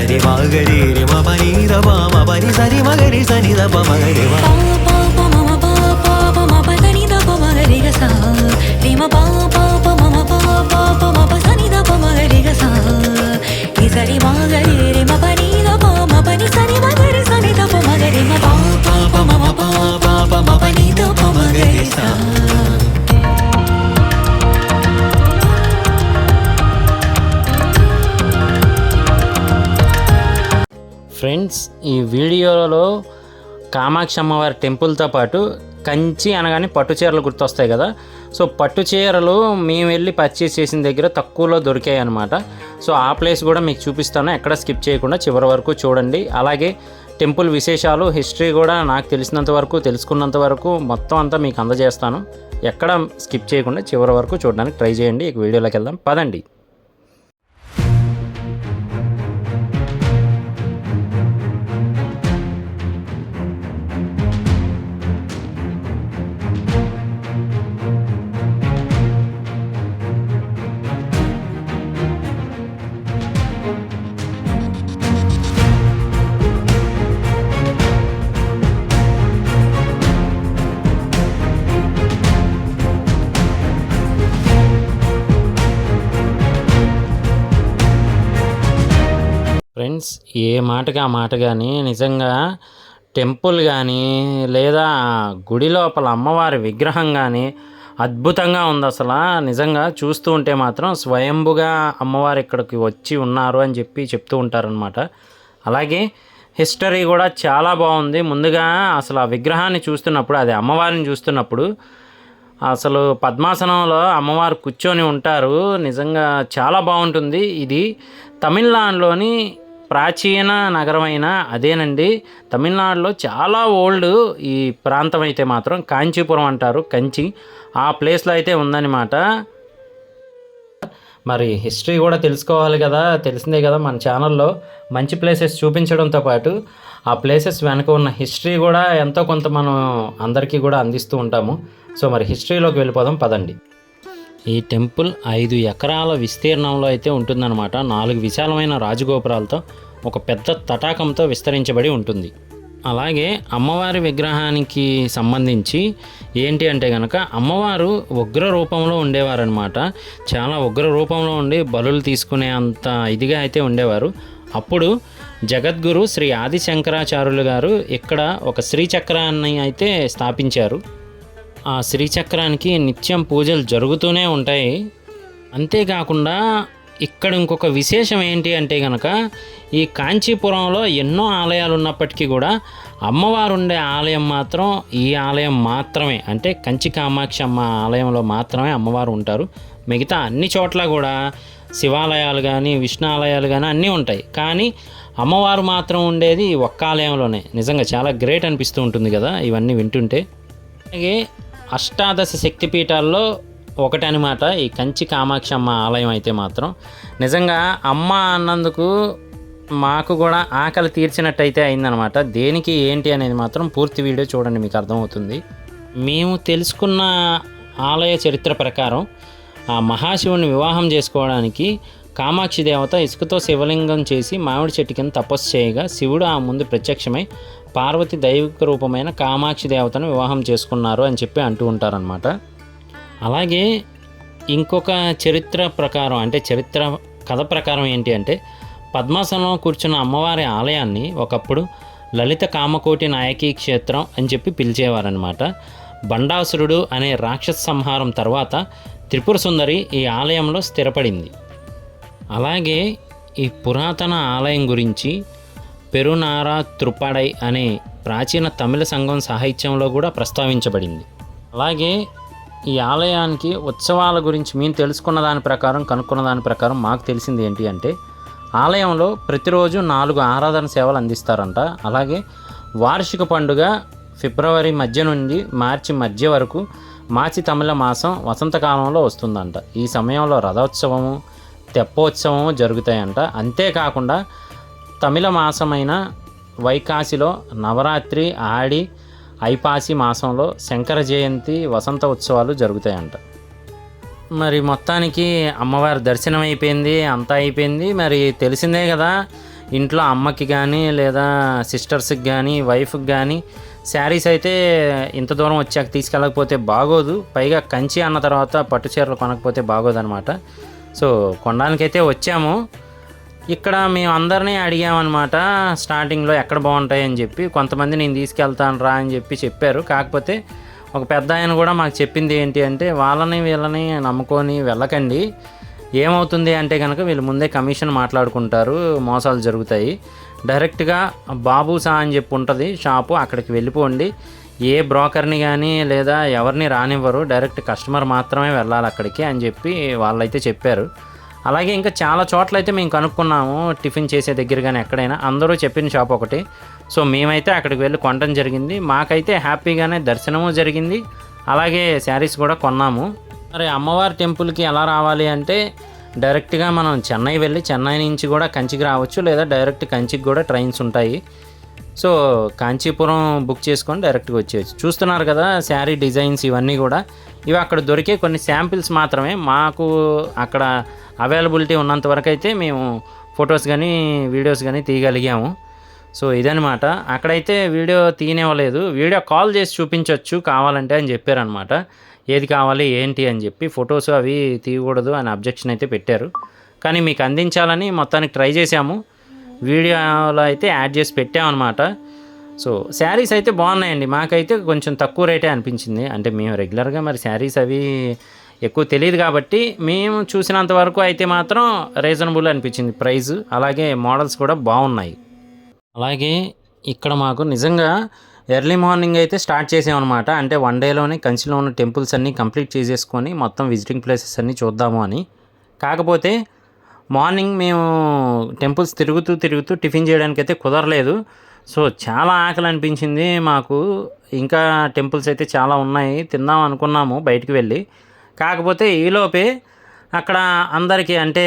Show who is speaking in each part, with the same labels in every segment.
Speaker 1: సరి మగరి రి మ పని ద ప మ పని సరి మగరి సని ద ప మగరి మ
Speaker 2: పా పా ప మమ పా పా ప మ ప దని ద ప మ గ రి గ సా రి మ పా పా ప మమ పా పా ప మ ప సని ద ప మ గ రి గ సా ని సరి మ గ రి
Speaker 3: ఫ్రెండ్స్ ఈ వీడియోలో కామాక్షి అమ్మవారి టెంపుల్తో పాటు కంచి అనగానే పట్టు చీరలు గుర్తొస్తాయి కదా. సో పట్టు చీరలు మేము వెళ్ళి పర్చేస్ చేసిన దగ్గర తక్కువలో దొరికాయి అనమాట సో ఆ ప్లేస్ కూడా మీకు చూపిస్తాను. ఎక్కడ స్కిప్ చేయకుండా చివరి వరకు చూడండి. అలాగే టెంపుల్ విశేషాలు హిస్టరీ కూడా నాకు తెలిసినంత వరకు తెలుసుకున్నంత వరకు మొత్తం అంతా మీకు అందజేస్తాను. ఎక్కడ స్కిప్ చేయకుండా చివరి వరకు చూడడానికి ట్రై చేయండి. ఇక వీడియోలోకి వెళ్దాం. పదండి. ఫ్రెండ్స్ ఏ మాటకి ఆ మాట కానీ నిజంగా టెంపుల్ కానీ లేదా గుడి లోపల అమ్మవారి విగ్రహం కానీ అద్భుతంగా ఉంది అసలు. నిజంగా చూస్తూ ఉంటే మాత్రం స్వయంభుగా అమ్మవారు ఇక్కడికి వచ్చి ఉన్నారు అని చెప్పి చెప్తూ ఉంటారనమాట అలాగే హిస్టరీ కూడా చాలా బాగుంది. ముందుగా అసలు ఆ విగ్రహాన్ని చూస్తున్నప్పుడు అది అమ్మవారిని చూస్తున్నప్పుడు అసలు పద్మాసనంలో అమ్మవారు కూర్చొని ఉంటారు. నిజంగా చాలా బాగుంటుంది. ఇది తమిళనాడులోని ప్రాచీన నగరమైన అదేనండి. తమిళనాడులో చాలా ఓల్డ్ ఈ ప్రాంతం అయితే మాత్రం కాంచీపురం అంటారు కంచి. ఆ ప్లేస్లో అయితే ఉందన్నమాట. మరి హిస్టరీ కూడా తెలుసుకోవాలి కదా తెలిసిందే కదా మన ఛానల్లో. మంచి ప్లేసెస్ చూపించడంతో పాటు ఆ ప్లేసెస్ వెనక ఉన్న హిస్టరీ కూడా ఎంతో కొంత మనం అందరికీ కూడా అందిస్తూ ఉంటాము. సో మరి హిస్టరీలోకి వెళ్ళిపోదాం పదండి. ఈ టెంపుల్ ఐదు ఎకరాల విస్తీర్ణంలో అయితే ఉంటుందన్నమాట. నాలుగు విశాలమైన రాజగోపురాలతో ఒక పెద్ద తటాకంతో విస్తరించబడి ఉంటుంది. అలాగే అమ్మవారి విగ్రహానికి సంబంధించి ఏంటి అంటే కనుక అమ్మవారు ఉగ్ర రూపంలో ఉండేవారనమాట చాలా ఉగ్ర రూపంలో ఉండి బలులు తీసుకునే అంత ఇదిగా అయితే ఉండేవారు. అప్పుడు జగద్గురు శ్రీ ఆది శంకరాచార్యులు గారు ఇక్కడ ఒక శ్రీచక్రాన్ని అయితే స్థాపించారు. ఆ శ్రీచక్రానికి నిత్యం పూజలు జరుగుతూనే ఉంటాయి. అంతేకాకుండా ఇక్కడ ఇంకొక విశేషం ఏంటి అంటే కనుక ఈ కాంచీపురంలో ఎన్నో ఆలయాలు ఉన్నప్పటికీ కూడా అమ్మవారు ఉండే ఆలయం మాత్రం ఈ ఆలయం మాత్రమే. అంటే కంచి కామాక్షి అమ్మ ఆలయంలో మాత్రమే అమ్మవారు ఉంటారు. మిగతా అన్ని చోట్ల కూడా శివాలయాలు కానీ విష్ణు ఆలయాలు కానీ అన్నీ ఉంటాయి. కానీ అమ్మవారు మాత్రం ఉండేది ఈ ఒక్క ఆలయంలోనే. నిజంగా చాలా గ్రేట్ అనిపిస్తూ ఉంటుంది కదా ఇవన్నీ వింటుంటే. అలాగే అష్టాదశ శక్తిపీఠాల్లో ఒకటి అనమాట ఈ కంచి కామాక్షి అమ్మ ఆలయం అయితే మాత్రం. నిజంగా అమ్మ అన్నందుకు మాకు కూడా ఆకలి తీర్చినట్టయితే అయిందనమాట. దేనికి ఏంటి అనేది మాత్రం పూర్తి వీడియో చూడండి మీకు అర్థమవుతుంది. మేము తెలుసుకున్న ఆలయ చరిత్ర ప్రకారం ఆ మహాశివుని వివాహం చేసుకోవడానికి కామాక్షి దేవత ఇసుకతో శివలింగం చేసి మామిడి చెట్టు కింద తపస్సు చేయగా శివుడు ఆ ముందు ప్రత్యక్షమై పార్వతి దైవిక రూపమైన కామాక్షి దేవతను వివాహం చేసుకున్నారు అని చెప్పి అంటూ ఉంటారనమాట అలాగే ఇంకొక చరిత్ర ప్రకారం అంటే చరిత్ర కథ ప్రకారం ఏంటి అంటే పద్మాసనంలో కూర్చున్న అమ్మవారి ఆలయాన్ని ఒకప్పుడు లలిత కామకోటి నాయకీ క్షేత్రం అని చెప్పి పిలిచేవారనమాట బండాసురుడు అనే రాక్షస సంహారం తర్వాత త్రిపుర సుందరి ఈ ఆలయంలో స్థిరపడింది. అలాగే ఈ పురాతన ఆలయం గురించి పెరునారా త్రుపడై అనే ప్రాచీన తమిళ సంఘం సాహిత్యంలో కూడా ప్రస్తావించబడింది. అలాగే ఈ ఆలయానికి ఉత్సవాల గురించి మేము తెలుసుకున్న దాని ప్రకారం కనుక్కున్న దాని ప్రకారం మాకు తెలిసింది ఏంటి అంటే ఆలయంలో ప్రతిరోజు నాలుగు ఆరాధన సేవలు అందిస్తారంట. అలాగే వార్షిక పండుగ ఫిబ్రవరి మధ్య నుండి మార్చి మధ్య వరకు మార్చి తమిళ మాసం వసంతకాలంలో వస్తుందంట. ఈ సమయంలో రథోత్సవము తెప్పోత్సవం జరుగుతాయంట. అంతేకాకుండా తమిళ మాసమైన వైకాసిలో నవరాత్రి ఆడి ఐపాసి మాసంలో శంకర జయంతి వసంత ఉత్సవాలు జరుగుతాయంట. మరి మొత్తానికి అమ్మవారి దర్శనం అయిపోయింది అంతా అయిపోయింది. మరి తెలిసిందే కదా ఇంట్లో అమ్మకి కానీ లేదా సిస్టర్స్కి కానీ వైఫ్కి కానీ శారీస్ అయితే ఇంత దూరం వచ్చాక తీసుకెళ్ళకపోతే బాగోదు. పైగా కంచి అన్న తర్వాత పట్టు చీరలు కొనకపోతే బాగోదనమాట సో కొనడానికైతే వచ్చాము. ఇక్కడ మేము అందరినీ అడిగామన్నమాట స్టార్టింగ్లో ఎక్కడ బాగుంటాయి అని చెప్పి కొంతమంది నేను తీసుకెళ్తాను రా అని చెప్పి చెప్పారు. కాకపోతే ఒక పెద్ద ఆయన కూడా మాకు చెప్పింది ఏంటి అంటే వాళ్ళని వీళ్ళని నమ్ముకొని వెళ్ళకండి. ఏమవుతుంది అంటే కనుక వీళ్ళు ముందే కమిషన్ మాట్లాడుకుంటారు మోసాలు జరుగుతాయి. డైరెక్ట్గా బాబుసా అని చెప్పి ఉంటుంది షాపు అక్కడికి వెళ్ళిపోండి. ఏ బ్రోకర్ని కానీ లేదా ఎవరిని రానివ్వరు. డైరెక్ట్ కస్టమర్ మాత్రమే వెళ్ళాలి అక్కడికి అని చెప్పి వాళ్ళైతే చెప్పారు. అలాగే ఇంకా చాలా చోట్ల అయితే మేము కనుక్కున్నాము టిఫిన్ చేసే దగ్గర కానీ ఎక్కడైనా. అందరూ చెప్పిన షాప్ ఒకటి. సో మేమైతే అక్కడికి వెళ్ళి కొనడం జరిగింది. మాకైతే హ్యాపీగానే దర్శనము జరిగింది. అలాగే శారీస్ కూడా కొన్నాము. మరి అమ్మవారి టెంపుల్కి ఎలా రావాలి అంటే డైరెక్ట్గా మనం చెన్నై వెళ్ళి చెన్నై నుంచి కూడా కంచికి రావచ్చు లేదా డైరెక్ట్ కంచికి కూడా ట్రైన్స్ ఉంటాయి. సో కాంచీపురం బుక్ చేసుకొని డైరెక్ట్గా వచ్చేయచ్చు. చూస్తున్నారు కదా శారీ డిజైన్స్ ఇవన్నీ కూడా. ఇవి అక్కడ దొరికే కొన్ని శాంపిల్స్ మాత్రమే. మాకు అక్కడ అవైలబిలిటీ ఉన్నంత వరకు అయితే మేము ఫొటోస్ కానీ వీడియోస్ కానీ తీయగలిగాము. సో ఇదనమాట అక్కడైతే వీడియో తీయనివ్వలేదు. వీడియో కాల్ చేసి చూపించవచ్చు కావాలంటే అని చెప్పారనమాట ఏది కావాలి ఏంటి అని చెప్పి ఫొటోస్ అవి తీయకూడదు అని అబ్జెక్షన్ అయితే పెట్టారు. కానీ మీకు అందించాలని మొత్తానికి ట్రై చేశాము. వీడియోలో అయితే యాడ్ చేసి పెట్టామన్నమాట. సో శారీస్ అయితే బాగున్నాయండి. మాకైతే కొంచెం తక్కువ రేటే అనిపించింది. అంటే మేము రెగ్యులర్గా మరి శారీస్ అవి ఎక్కువ తెలియదు కాబట్టి మేము చూసినంత వరకు అయితే మాత్రం రీజనబుల్ అనిపించింది ప్రైస్ అలాగే మోడల్స్ కూడా బాగున్నాయి. అలాగే ఇక్కడ మాకు నిజంగా ఎర్లీ మార్నింగ్ అయితే స్టార్ట్ చేసామన్నమాట. అంటే వన్ డేలోనే కంచిలో ఉన్న టెంపుల్స్ అన్నీ కంప్లీట్ చేసేసుకొని మొత్తం విజిటింగ్ ప్లేసెస్ అన్నీ చూద్దాము అని. కాకపోతే మార్నింగ్ మేము టెంపుల్స్ తిరుగుతూ తిరుగుతూ టిఫిన్ చేయడానికి అయితే కుదరలేదు. సో చాలా ఆకలి అనిపించింది మాకు. ఇంకా టెంపుల్స్ అయితే చాలా ఉన్నాయి. తిందాం అనుకున్నాము బయటికి వెళ్ళి. కాకపోతే ఈలోపే అక్కడ అందరికీ అంటే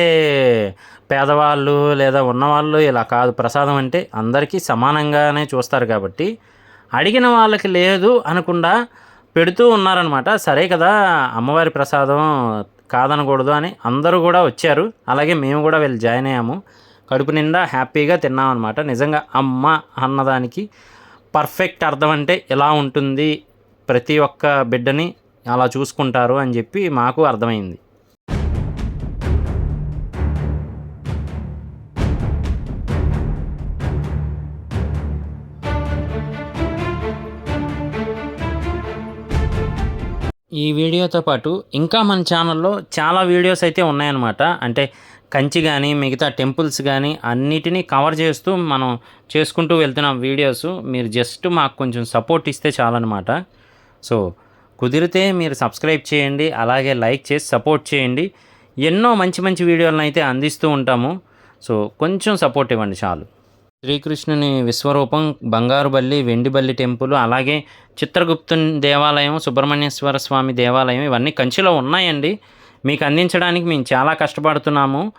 Speaker 3: పేదవాళ్ళు లేదా ఉన్నవాళ్ళు ఇలా కాదు ప్రసాదం అంటే అందరికీ సమానంగానే చూస్తారు కాబట్టి అడిగిన వాళ్ళకి లేదు అనకుండా పెడుతూ ఉన్నారనమాట సరే కదా అమ్మవారి ప్రసాదం కాదనకూడదు అని అందరూ కూడా వచ్చారు. అలాగే మేము కూడా వెళ్ళి జాయిన్ అయ్యాము. కడుపు నిండా హ్యాపీగా తిన్నామన్నమాట. నిజంగా అమ్మ అన్నదానికి పర్ఫెక్ట్ అర్థం అంటే ఎలా ఉంటుంది ప్రతి ఒక్క బిడ్డని అలా చూసుకుంటారు అని చెప్పి మాకు అర్థమైంది. ఈ వీడియోతో పాటు ఇంకా మన ఛానల్లో చాలా వీడియోస్ అయితే ఉన్నాయన్నమాట. అంటే కంచి కానీ మిగతా టెంపుల్స్ కానీ అన్నిటినీ కవర్ చేస్తూ మనం చేసుకుంటూ వెళ్తున్నాం వీడియోస్ మీరు జస్ట్ మాకు కొంచెం సపోర్ట్ ఇస్తే చాలన్నమాట. సో కుదిరితే మీరు సబ్స్క్రైబ్ చేయండి అలాగే లైక్ చేసి సపోర్ట్ చేయండి. ఎన్నో మంచి మంచి వీడియోలను అయితే అందిస్తూ ఉంటాము. సో కొంచెం సపోర్ట్ ఇవ్వండి చాలు. శ్రీకృష్ణుని విశ్వరూపం బంగారుబల్లి వెండిబల్లి టెంపుల్ అలాగే చిత్రగుప్తుని దేవాలయం సుబ్రహ్మణ్యేశ్వర స్వామి దేవాలయం ఇవన్నీ కంచిలో ఉన్నాయండి. మీకు అందించడానికి మేము చాలా కష్టపడుతున్నాము.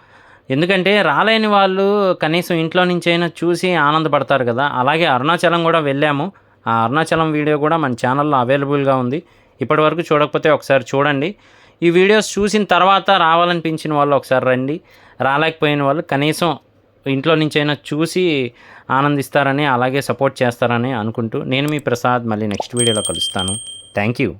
Speaker 3: ఎందుకంటే రాలేని వాళ్ళు కనీసం ఇంట్లో నుంచి అయినా చూసి ఆనందపడతారు కదా. అలాగే అరుణాచలం కూడా వెళ్ళాము. ఆ అరుణాచలం వీడియో కూడా మన ఛానల్లో అవైలబుల్గా ఉంది. ఇప్పటివరకు చూడకపోతే ఒకసారి చూడండి. ఈ వీడియోస్ చూసిన తర్వాత రావాలనిపించిన వాళ్ళు ఒకసారి రండి. రాలేకపోయిన వాళ్ళు కనీసం ఇంట్లో నుంచి అయినా చూసి ఆనందిస్తారని అలాగే సపోర్ట్ చేస్తారని అనుకుంటూ నేను మీ ప్రసాద్ మళ్ళీ నెక్స్ట్ వీడియోలో కలుస్తాను. Thank you.